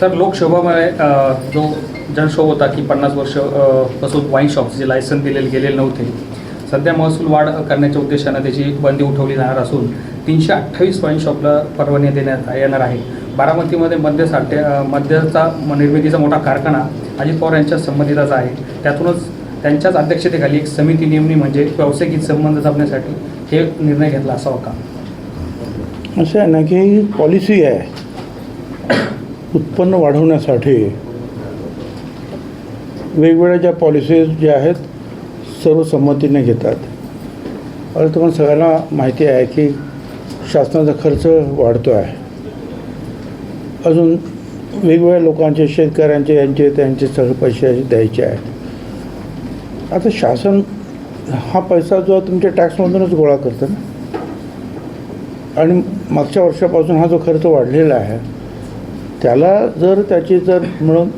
Sir लोकशोभामुळे जो जनशोभ होता की पन्नास वर्षपासून वाईन शॉपचे लायसन दिलेले गेलेले नव्हते. सध्या महसूल वाढ करण्याच्या उद्देशानं त्याची बंदी उठवली जाणार असून तीनशे अठ्ठावीस वाईन शॉपला परवानगी देण्यात येणार आहे. बारामतीमध्ये मद्य साठे मध्यचा मद्याचा म- निर्मितीचा मोठा कारखाना अजित पवार यांच्या संबंधिताचा आहे. त्यातूनच त्यांच्याच अध्यक्षतेखाली एक समिती नेमणी म्हणजे व्यावसायिक संबंध जपण्यासाठी हे निर्णय घेतला असावा का? असं आहे ना की पॉलिसी आहे. उत्पन्न वाढवण्यासाठी वेगवेगळ्या ज्या पॉलिसीज ज्या आहेत सर्व संमतीने घेतात. आता तुम्हाला सगळ्यांना माहिती आहे की शासनाचा खर्च वाढतो आहे. अजून वेगवेगळ्या लोकांचे शेतकऱ्यांचे यांचे त्यांचे सगळे पैसे द्यायचे आहेत. आता शासन हा पैसा जो तुमच्या टॅक्समधूनच गोळा करतं ना? आणि मागच्या वर्षापासून हा जो खर्च वाढलेला आहे त्याला जर त्याची जर मिळून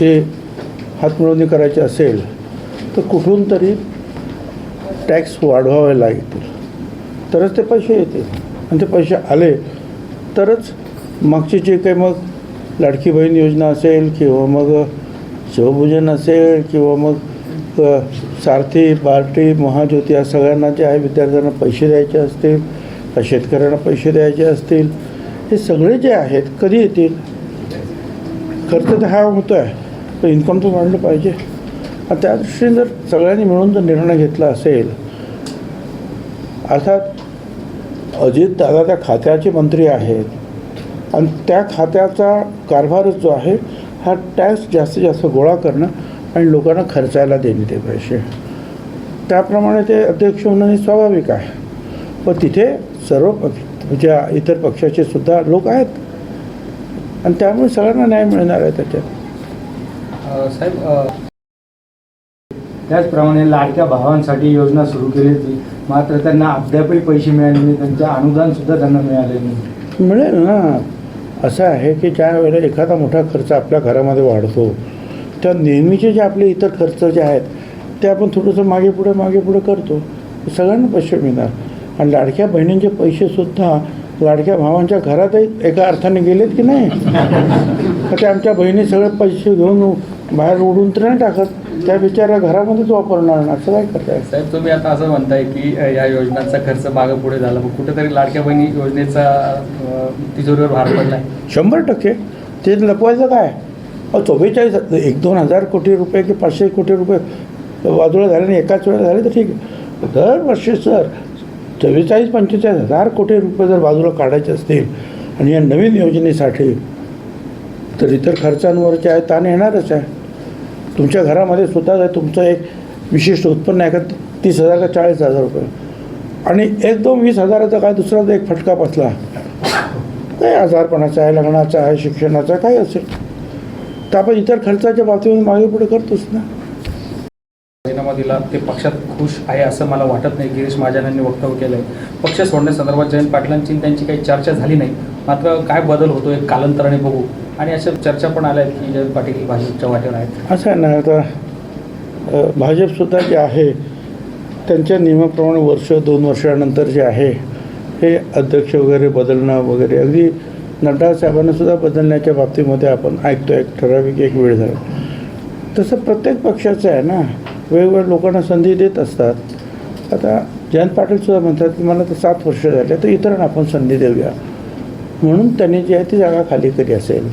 ते हातमिळवणी करायची असेल तर कुठून तरी टॅक्स वाढवावे लागतील. तरच ते पैसे येतील. आणि ते पैसे आले तरच मागची जे काही मग लाडकी बहीण योजना असेल किंवा मग शिवभोजन असेल किंवा मग सारथी बार्टी महाज्योती या सगळ्यांना जे आहे विद्यार्थ्यांना पैसे द्यायचे असतील शेतकऱ्यांना पैसे द्यायचे असतील हे सगळे जे आहेत कधी येतील? खर्च तर हा होतो आहे पण इन्कम तर वाढलं पाहिजे. आणि त्या दृष्टीने जर सगळ्यांनी मिळून जर निर्णय घेतला असेल अर्थात अजित दादा त्या खात्याचे मंत्री आहेत आणि त्या खात्याचा कारभारच जो आहे हा टॅक्स जास्तीत जास्त गोळा करणं आणि लोकांना खर्चायला देणे ते पैसे. त्याप्रमाणे ते अध्यक्ष होणं हे स्वाभाविक आहे. पण तिथे सर्व पक्ष ज्या इतर पक्षाचे सुद्धा लोक आहेत. आणि त्यामुळे सगळ्यांना न्याय मिळणार आहे त्याच्यात. साहेब त्याचप्रमाणे लाडक्या भावांसाठी योजना सुरू केली होती. मात्र त्यांना अद्यापही पैसे मिळाले नाही त्यांचे अनुदान सुद्धा त्यांना मिळाले नाही. मिळेल ना. असं आहे की ज्या वेळेला एखादा मोठा खर्च आपल्या घरामध्ये वाढतो त्या नेहमीचे जे आपले इतर खर्च जे आहेत ते आपण थोडंसं मागे पुढे मागे पुढे करतो. सगळ्यांना पैसे मिळणार. आणि लाडक्या बहिणींचे पैसेसुद्धा लाडक्या भावांच्या घरातही एका अर्थाने गेलेत की नाही? ते आमच्या बहिणी सगळे पैसे घेऊन बाहेर उडून तर नाही टाकत. त्या बिचारा घरामध्येच वापरणार ना असं काय करताय साहेब तुम्ही आता असं म्हणताय की या योजनांचा खर्च मागं पुढे झाला. मग कुठेतरी लाडक्या बहिणी योजनेचा तिजोरीवर भार पडलाय. शंभर टक्के. ते लपवायचं काय? अहो चव्वेचाळीस एक दोन हजार कोटी रुपये की पाचशे कोटी रुपये बाजूला झाले आणि एकाच वेळेला झाले तर ठीक आहे. दरवर्षी सर चव्वेचाळीस पंचेचाळीस हजार कोटी रुपये जर बाजूला काढायचे असतील आणि या नवीन योजनेसाठी तर इतर खर्चांवर जे आहे ताण येणारच आहे. तुमच्या घरामध्ये सुद्धा तुमचं एक विशिष्ट उत्पन्न आहे का तीस हजार का चाळीस हजार रुपये. आणि एक दोन वीस हजाराचा काय दुसरा एक फटका बसला. काही आजारपणाचा आहे लग्नाचा आहे शिक्षणाचा काय असेल. तर आपण इतर खर्चाच्या बाबतीमध्ये मागे पुढे करतोच ना. राजीनामा दिला ते पक्षात खुश आहे असं मला वाटत नाही. गिरीश महाजनांनी वक्तव्य केलंय. पक्ष सोडण्यासंदर्भात जयंत पाटलांची त्यांची काही चर्चा झाली नाही. मात्र काय बदल होतो एक कालांतराने बघू. आणि अशा चर्चा पण आल्या आहेत की जयंत पाटील भाजपच्या वाटेवर आहेत. असं आहे ना आता भाजपसुद्धा जे आहे त्यांच्या नियमाप्रमाणे वर्ष दोन वर्षानंतर जे आहे हे अध्यक्ष वगैरे बदलणं वगैरे अगदी नड्डा साहेबांनासुद्धा बदलण्याच्या बाबतीमध्ये आपण ऐकतो एक ठराविक एक वेळ झाला. तसं प्रत्येक पक्षाचं आहे ना. वेगवेगळ्या लोकांना संधी देत असतात. आता जयंत पाटीलसुद्धा म्हणतात की मला तर सात वर्ष झाले तर इतरांना आपण संधी देऊया. म्हणून त्यांनी जी आहे ती जागा खाली केली असेल.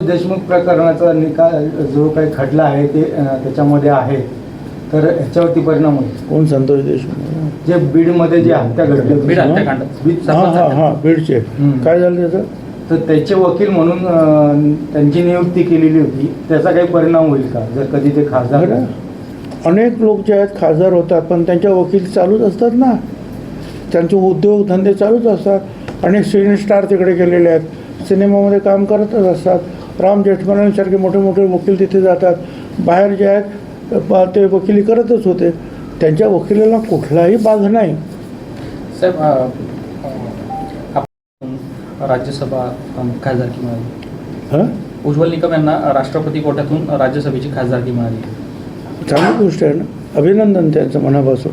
देशमुख प्रकरणाचा निकाल जो काही खटला आहे ते त्याच्यामध्ये आहे. तर ह्याच्यावरती परिणाम होईल. कोण? संतोष देशमुख. जे बीडमध्ये जे हत्या घडली बीड हत्याकांड. बीड- हां हां हां बीडचे. काय झालं त्याचं? तर त्याचे वकील म्हणून अं, त्यांची नियुक्ती केलेली होती. त्याचा काही परिणाम होईल का? जर कधी ते खासदार अनेक लोक जे आहेत खासदार होतात पण त्यांच्या वकील चालूच असतात ना. त्यांचे उद्योग धंदे चालूच असतात. अनेक सिने स्टार तिकडे गेलेले आहेत. सिनेमामध्ये काम करतच असतात. राम जेठमलांसारखे मोठे मोठे वकील तिथे जातात. बाहेर जे आहेत ब- ते वकिली करतच होते. त्यांच्या वकिलाला कुठलाही बाध नाही. साहेब अ, अ, आपण राज्यसभा खासदारकी मिळाली हां? उज्ज्वल निकम यांना राष्ट्रपती कोट्यातून राज्यसभेची खासदारकी मिळाली. चांगली गोष्ट आहे ना. अभिनंदन त्यांचं मनापासून.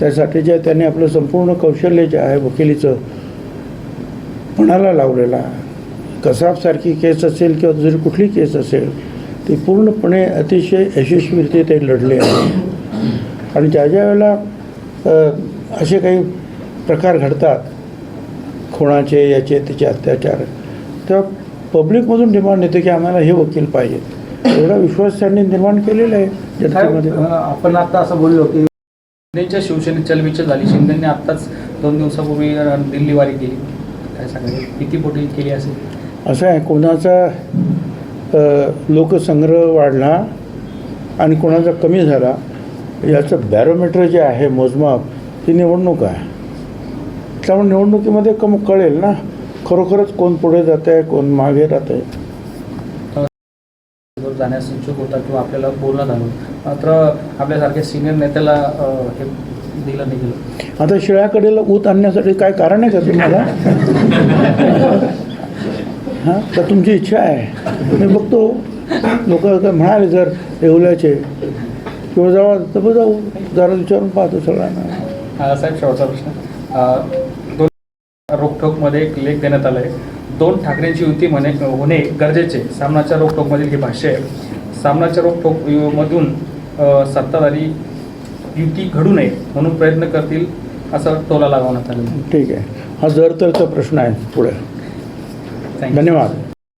त्यासाठी जे त्यांनी आपलं संपूर्ण कौशल्य जे आहे वकिलीचं पणाला लावलेलं आहे. कसाबसारखी केस असेल किंवा दुसरी कुठली केस असेल ती पूर्णपणे अतिशय यशस्वीरित्या ते लढले आहे आणि ज्या ज्या वेळेला असे काही प्रकार घडतात खुणाचे याचे त्याचे अत्याचार. तेव्हा पब्लिकमधून डिमांड येते की आम्हाला हे वकील पाहिजेत एवढा विश्वास त्यांनी निर्माण केलेला आहे जनतेमध्ये. आपण आता असं बोललो की शिंदेच्या शिवसेनेत चलबिचल झाली. शिंदेंनी आत्ताच दोन दिवसापूर्वी दिल्ली वारी केली. काय सांगायचं किती पोटी केली असेल? असं आहे कोणाचा लोकसंग्रह वाढला आणि कोणाचा कमी झाला याचं बॅरोमीटर जे आहे मोजमाप ती निवडणूक आहे. त्यामुळे निवडणुकीमध्ये कम कळेल ना? खरोखरच कोण पुढे जात आहे कोण मागे राहत आहे जाण्यास इच्छुक होता किंवा आपल्याला बोलणं झालं. मात्र आपल्यासारख्या सिनियर नेत्याला हे दिलं नाही गेलं. आता शिळ्याकडेला ऊत आणण्यासाठी काय कारण आहे का तुम्हाला? हां? तर तुमची इच्छा आहे. मी बघतो. लोक म्हणाले जर येवल्याचे. किंवा जावा तर जाऊ. जरा विचारून पाहतो सगळ्यांना. साहेब शेवटचा प्रश्न. रोखोकमध्ये एक लेख देण्यात आला आहे दोन ठाकरेंची युती म्हणे होणे गरजेचे. सामनाच्या रोखोकमधील हे भाष्य आहे. सामनाच्या रोखोक मधून सत्ताधारी युती घडू नये म्हणून प्रयत्न करतील असं टोला लावण्यात आलेला ठीक आहे. हा जर तरचा प्रश्न आहे पुढे. धन्यवाद.